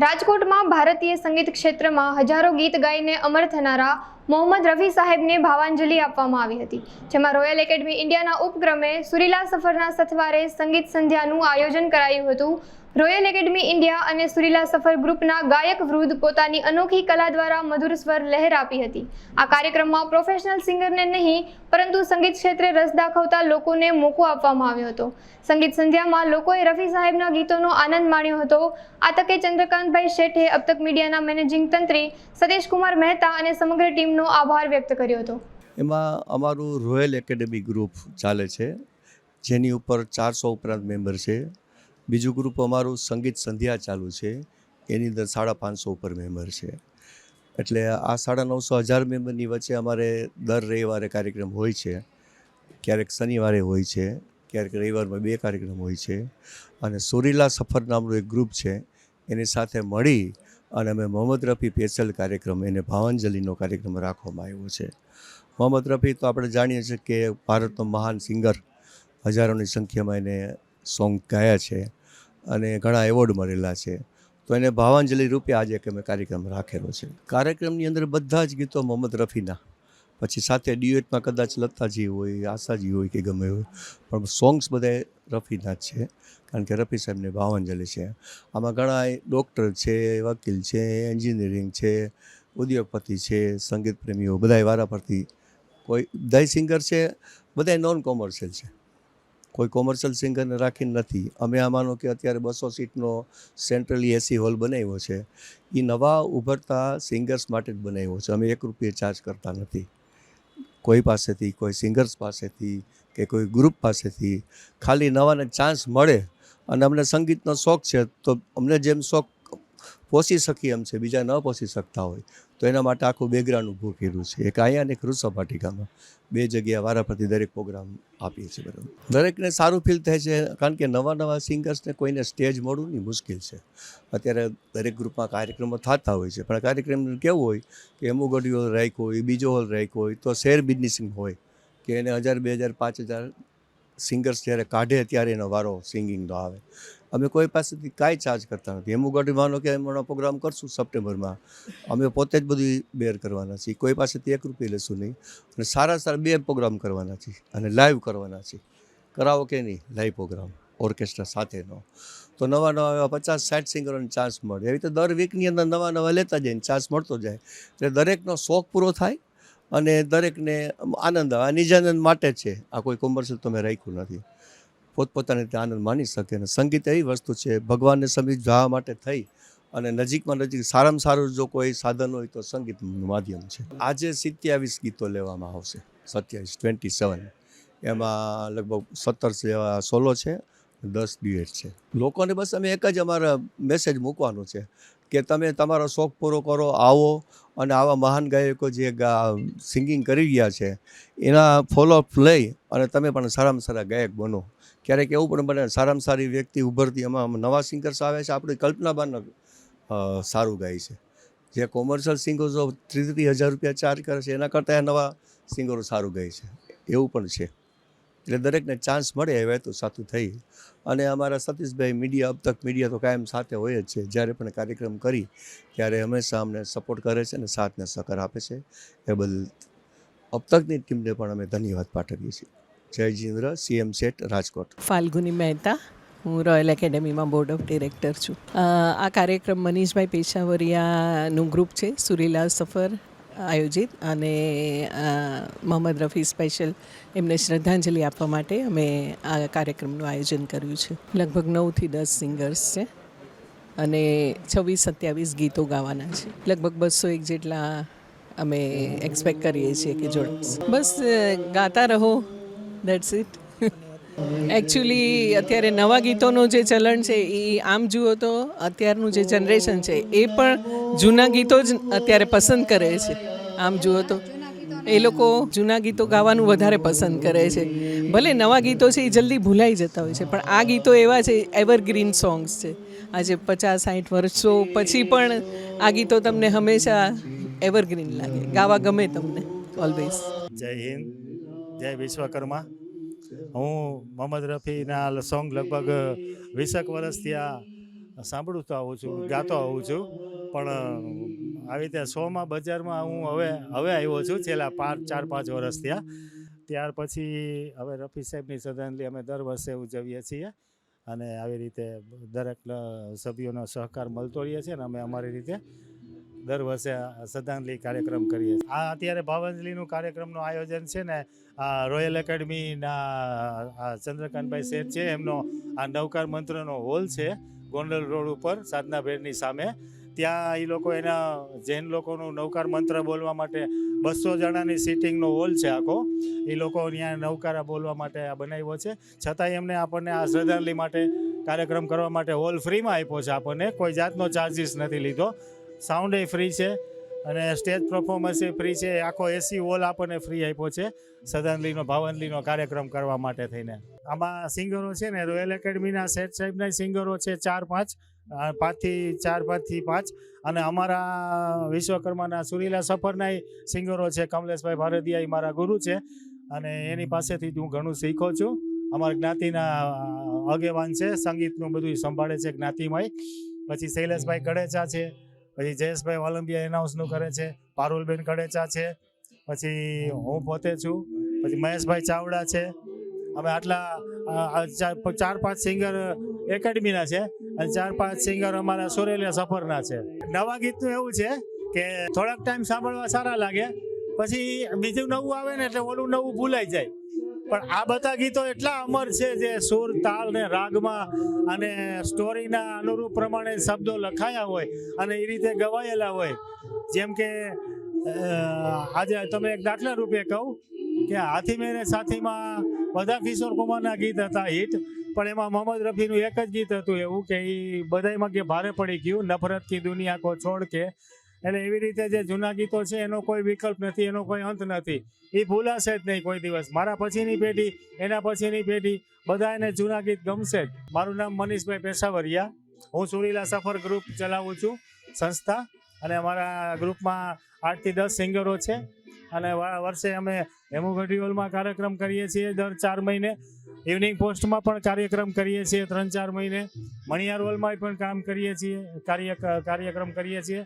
રાજકોટમાં ભારતીય સંગીત ક્ષેત્રમાં હજારો ગીત ગાઈને અમર થનારા મોહમ્મદ રફી સાહેબને ભાવાંજલિ આપવામાં આવી હતી, જેમાં રોયલ એકેડમી ઇન્ડિયાના ઉપક્રમે સુરીલા સફરના સથવારે સંગીત સંધ્યાનું આયોજન કરાયું હતું. રોયલ એકેડમી ઇન્ડિયા અને સુરીલા સફર ગ્રુપના ગાયક વૃદ્ધ પોતાની અનોખી કલા દ્વારા મધુર સ્વર લહેર આપી હતી. આ કાર્યક્રમમાં પ્રોફેશનલ સિંગરને નહીં, પરંતુ સંગીત ક્ષેત્રે રસ દાખવતા લોકોને મોકો આપવામાં આવ્યો હતો. સંગીત સંધ્યામાં લોકોએ રફી સાહેબના ગીતોનો આનંદ માણ્યો હતો. આ તકે ચંદ્રકાંતભાઈ શેઠે અબતક મીડિયાના મેનેજિંગ તંત્રી સતીશકુમાર મહેતા અને સમગ્ર ટીમનો આભાર વ્યક્ત કર્યો હતો. એમાં અમારું રોયલ એકેડેમી ગ્રુપ ચાલે છે, જેની ઉપર ચારસો ઉપરાંત મેમ્બર છે. બીજું ગ્રુપ અમારું સંગીત સંધ્યા ચાલુ છે, એની અંદર સાડા પાંચસો ઉપર મેમ્બર છે. એટલે આ સાડા નવસો હજાર મેમ્બરની વચ્ચે અમારે દર રવિવારે કાર્યક્રમ હોય છે, ક્યારેક શનિવારે હોય છે, ક્યારેક રવિવારમાં બે કાર્યક્રમ હોય છે. અને સુરીલા સફર નામનું એક ગ્રુપ છે, એની સાથે મળી અને અમે મોહમ્મદ રફી પેશલ કાર્યક્રમ, એને ભાવાંજલિનો કાર્યક્રમ રાખવામાં આવ્યો છે. મોહમ્મદ રફી, તો આપણે જાણીએ છીએ કે ભારતનો મહાન સિંગર, હજારોની સંખ્યામાં એને સોંગ ગાયા છે અને ઘણા એવોર્ડ મળેલા છે. તો એને ભાવાંજલિ રૂપે આજે એક અમે કાર્યક્રમ રાખેલો છે. કાર્યક્રમની અંદર બધા જ ગીતો મોહમ્મદ રફીના. પછી સાથે ડ્યુએટમાં કદાચ લતાજી હોય, આશાજી હોય કે ગમે હોય, પણ સોંગ્સ બધા રફીના જ છે, કારણ કે રફી સાહેબને ભાવાંજલિ છે. આમાં ઘણા ડૉક્ટર છે, વકીલ છે એન્જિનિયરિંગ છે, ઉદ્યોગપતિ છે, સંગીત પ્રેમીઓ બધાય વારાફરતી કોઈ બધાય સિંગર છે, બધાય નોન કોમર્શિયલ છે. કોઈ કોમર્શિયલ સિંગરને રાખીને નથી. અમે આ માનો કે અત્યારે બસો સીટનો સેન્ટ્રલી એસી હોલ બનાવ્યો છે. એ નવા ઉભરતા સિંગર્સ માટે જ બનાવ્યો છે. અમે એક રૂપિયે ચાર્જ કરતા નથી. કોઈ પાસેથી, કોઈ સિંગર્સ પાસેથી કે કોઈ ગ્રુપ પાસેથી ખાલી નવાને ચાન્સ મળે અને અમને સંગીતનો શોખ છે, તો અમને જેમ શોખ પોષી શકીએ એમ છે, બીજા ન પહોંચી શકતા હોય. તો એના માટે આખું બેકગ્રાઉન્ડ ઊભું કર્યું છે. એક અહીંયા અને એક રૂસા પાટિકામાં. બે જગ્યા વારાફરતી દરેક પ્રોગ્રામ આપીએ છીએ બરાબર. દરેકને સારું ફીલ થાય છે, કારણ કે નવા નવા સિંગર્સને કોઈને સ્ટેજ મળવું નહીં મુશ્કેલ છે. અત્યારે દરેક ગ્રુપમાં કાર્યક્રમો થતા હોય છે, પણ કાર્યક્રમ કેવું હોય કે અમુક હોલ રાખ્યો હોય, બીજો હોલ રાખ્યો હોય, તો શેર બિઝનેસિંગ હોય. કે એને હજાર, બે હજાર, પાંચ હજાર સિંગર્સ જ્યારે કાઢે ત્યારે એનો વારો સિંગિંગનો આવે. અમે કોઈ પાસેથી કાંઈ ચાર્જ કરતા નથી. એમ ઉગાડી કે એમનો પ્રોગ્રામ કરશું સપ્ટેમ્બરમાં. અમે પોતે જ બધું બેર કરવાના છીએ. કોઈ પાસેથી એક રૂપિયા લેશું નહીં. અને સારા સારા બે પ્રોગ્રામ કરવાના છીએ. અને લાઈવ કરવાના છીએ. કરાવો કે નહીં? લાઈવ પ્રોગ્રામ ઓર્કેસ્ટ્રા સાથેનો. તો નવા નવા એવા પચાસ, સાઠ સિંગરોને ચાન્સ મળે. એવી રીતે દર વીકની અંદર નવા નવા લેતા જાય ચાન્સ મળતો જાય. એટલે દરેકનો શોખ પૂરો થાય. અને દરેકને આનંદ આવે નિજાનંદ માટે છે. આ કોઈ કોમર્શિયલ તમે રાખ્યું નથી. પોતપોતાને રીતે આનંદ માની શકે અને સંગીત એવી વસ્તુ છે, ભગવાનને સમીપ જવા માટે થઈ અને નજીકમાં નજીક સારામાં સારું જો કોઈ સાધન હોય તો સંગીતનું માધ્યમ છે. આજે સિત્યાવીસ ગીતો લેવામાં આવશે. સત્યાવીસ ટ્વેન્ટી સેવન એમાં લગભગ સત્તર જેવા સોલો છે, દસ ડ્યુએટ છે. લોકોને બસ અમે એક જ અમારા મેસેજ મૂકવાનો છે. કે તમે તમારો શોખ પૂરો કરો, આવો. અને આવા મહાન ગાયકો જે સિંગિંગ કરી રહ્યા છે, એના ફોલોઅપ લઈ અને તમે પણ સારામાં સારા ગાયક બનો. ક્યારેક એવું પણ બને, સારામાં સારી વ્યક્તિ ઉભરતી એમાં નવા સિંગર્સ આવે છે, આપણી કલ્પનાબાન સારું ગાય છે. જે કોમર્શિયલ સિંગર્સો ત્રીસ હજાર રૂપિયા ચાર્જ કરે છે, એના કરતાં નવા સિંગરો સારું ગાય છે. એવું પણ છે. એટલે દરેકને ચાન્સ મળે એ તો સાચું થઈ. અને અમારા સતીશભાઈ મીડિયા અબ તક મીડિયા તો કાયમ સાથે હોય જ છે. જ્યારે પણ કાર્યક્રમ કરી, ત્યારે હંમેશા અમને સપોર્ટ કરે છે અને સાથને સહકાર આપે છે. એ બદલ અબ તકની ટીમને પણ અમે ધન્યવાદ પાઠવીએ છીએ. જય જીન્દ્ર સીએમ સેટ રાજકોટ. ફાલ્ગુની મહેતા, હું રોયલ એકેડેમીમાં બોર્ડ ઓફ ડિરેક્ટર છું. આ કાર્યક્રમ મનીષભાઈ પેશાવરિયાનું ગ્રુપ છે સુરીલા સફર. આયોજિત અને મોહમ્મદ રફી સ્પેશિયલ એમને શ્રદ્ધાંજલિ આપવા માટે અમે આ કાર્યક્રમનું આયોજન કર્યું છે. લગભગ નવથી દસ સિંગર્સ છે અને છવ્વીસ સત્યાવીસ ગીતો ગાવાના છે. લગભગ બસો એક જેટલા અમે એક્સપેક્ટ કરીએ છીએ કે જોડાશે. બસ ગાતા રહો. દેટ્સ ઇટ એકચ્યુઅલી અત્યારે નવા ગીતોનું જે ચલણ છે એ આમ જુઓ તો અત્યારનું જે જનરેશન છે, એ પણ જૂના ગીતો જ અત્યારે પસંદ કરે છે. આમ જુઓ તો એ લોકો જૂના ગીતો ગાવાનું વધારે પસંદ કરે છે. ભલે નવા ગીતો છે એ જલ્દી ભૂલાઈ જતા હોય છે, પણ આ ગીતો એવા છે એવરગ્રીન સોંગ્સ છે. આજે પચાસ સાઠ વર્ષો પછી પણ આ ગીતો તમને હંમેશા એવરગ્રીન લાગે. ગાવા ગમે તમને ઓલવેઝ જય હિન્દ, જય વિશ્વકર્મા. હું મોહમ્મદ રફીના સોંગ લગભગ વીસેક વર્ષથી આ સાંભળું તો આવું છું, ગાતો આવું છું. પણ આવી રીતે શોમાં બજારમાં હું હવે હવે આવ્યો છું, છેલ્લા પાંચ, ચાર, પાંચ વર્ષ થયા. ત્યાર પછી હવે રફી સાહેબની શ્રદ્ધાંજલિ અમે દર વર્ષે ઉજવીએ છીએ અને આવી રીતે દરેક સભ્યોનો સહકાર મળતો રહીએ છીએ અને અમે અમારી રીતે દર વર્ષે શ્રદ્ધાંજલિ કાર્યક્રમ કરીએ આ અત્યારે ભાવાંજલિનું કાર્યક્રમનું આયોજન છે ને, આ રોયલ એકેડમીના ચંદ્રકાંતભાઈ શેઠ છે, એમનો આ નવકાર મંત્રનો હોલ છે, ગોંડલ રોડ ઉપર, સાધના ભેરની સામે. ત્યાં એ લોકો એના, જૈન લોકોનું નવકાર મંત્ર બોલવા માટે બસો જણાની સિટિંગનો હોલ છે આખો. એ લોકો ત્યાં નવકારા બોલવા માટે આ બનાવ્યો છે. છતાંય એમને આપણને આ શ્રદ્ધાંજલિ માટે કાર્યક્રમ કરવા માટે હોલ ફ્રીમાં આપ્યો છે આપણને. કોઈ જાતનો ચાર્જિસ નથી લીધો. સાઉન્ડ એ ફ્રી છે અને સ્ટેજ પરફોર્મન્સ એ ફ્રી છે. આખો એસી હોલ આપણને ફ્રી આપ્યો છે સદનલીનો ભાવનલીનો કાર્યક્રમ કરવા માટે થઈને. આમાં સિંગરો છે ને રોયલ એકેડમીના સેટ સાહેબના સિંગરો છે ચાર પાંચ પાંચથી ચાર પાંચથી પાંચ અને અમારા વિશ્વકર્માના સુરીલા સફરના સિંગરો છે કમલેશભાઈ ભારતીયા એ મારા ગુરુ છે અને એની પાસેથી હું ઘણું શીખો છું. અમારા જ્ઞાતિના આગેવાન છે, સંગીતનું બધું સંભાળે છે જ્ઞાતિમાં પછી શૈલેષભાઈ કડેચા છે. પછી જયેશભાઈ વાલંબિયા એનાઉન્સનું કરે છે, પારુલબેન કડેચા છે, પછી હું પોતે છું, પછી મહેશભાઈ ચાવડા છે. અમે આટલા ચાર પાંચ સિંગર એકેડમીના છે અને ચાર, પાંચ સિંગર અમારા સુરેલિયા સફરના છે. નવા ગીતનું એવું છે કે થોડાક ટાઈમ સાંભળવા સારા લાગે, પછી બીજું નવું આવે ને એટલે ઓલું નવું ભૂલાઈ જાય. પણ આ બધા ગીતો એટલા અમર છે જે સુર, તાલ ને રાગમાં અને સ્ટોરીના અનુરૂપ પ્રમાણે શબ્દો લખાયા હોય અને એ રીતે ગવાયેલા હોય. જેમ કે આજે તમે એક દાખલા રૂપે કહું કે હાથી મેરે સાથીમાં બધા કિશોર કુમારના ગીત હતા હિટ, પણ એમાં મોહમ્મદ રફીનું એક જ ગીત હતું એવું કે એ બધાયમાં કે ભારે પડી ગયું, નફરત કી દુનિયા કો છોડ કે એટલે એવી રીતે જે જૂના ગીતો છે, એનો કોઈ વિકલ્પ નથી, એનો કોઈ અંત નથી. એ ભૂલાશે જ નહીં કોઈ દિવસ. મારા પછીની પેઢી, એના પછીની પેઢી બધા એને જૂના ગીત ગમશે જ. મારું નામ મનીષભાઈ પેશાવરિયા હું સુરીલા સફર ગ્રુપ ચલાવું છું, સંસ્થા. અને અમારા ગ્રુપમાં આઠથી દસ સિંગરો છે. અને વર્ષે અમે હેમોગઢી હોલમાં કાર્યક્રમ કરીએ છીએ દર ચાર મહિને. ઇવનિંગ પોસ્ટમાં પણ કાર્યક્રમ કરીએ છીએ ત્રણ ચાર મહિને. મણિયાર હોલમાં પણ કામ કરીએ છીએ કાર્ય કાર્યક્રમ કરીએ છીએ.